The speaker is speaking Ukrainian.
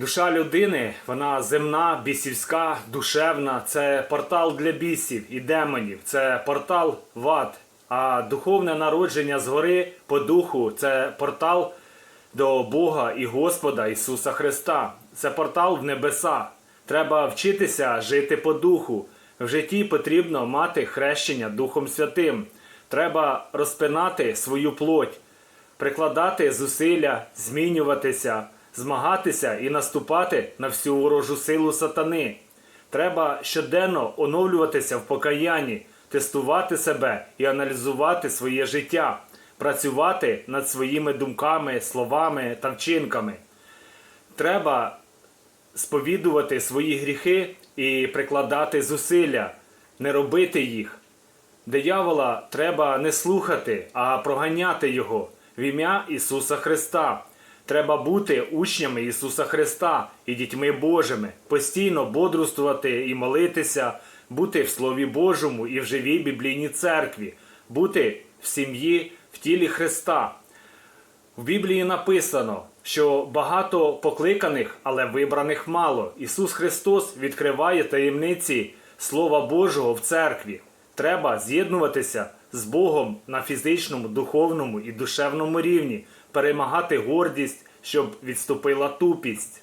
Душа людини, вона земна, бісівська, душевна. Це портал для бісів і демонів, це портал в ад. А духовне народження згори по духу це портал до Бога і Господа Ісуса Христа. Це портал в небеса. Треба вчитися жити по духу. В житті потрібно мати хрещення Духом Святим. Треба розпинати свою плоть, прикладати зусилля, змінюватися, змагатися і наступати на всю ворожу силу сатани. Треба щоденно оновлюватися в покаянні, тестувати себе і аналізувати своє життя, працювати над своїми думками, словами та вчинками. Треба сповідувати свої гріхи і прикладати зусилля, не робити їх. Диявола треба не слухати, а проганяти його в ім'я Ісуса Христа. Треба бути учнями Ісуса Христа і дітьми Божими, постійно бодрствувати і молитися, бути в Слові Божому і в живій біблійній церкві, бути в сім'ї в тілі Христа. В Біблії написано, що багато покликаних, але вибраних мало. Ісус Христос відкриває таємниці Слова Божого в церкві. Треба з'єднуватися з Богом на фізичному, духовному і душевному рівні, перемагати гордість, щоб відступила тупість.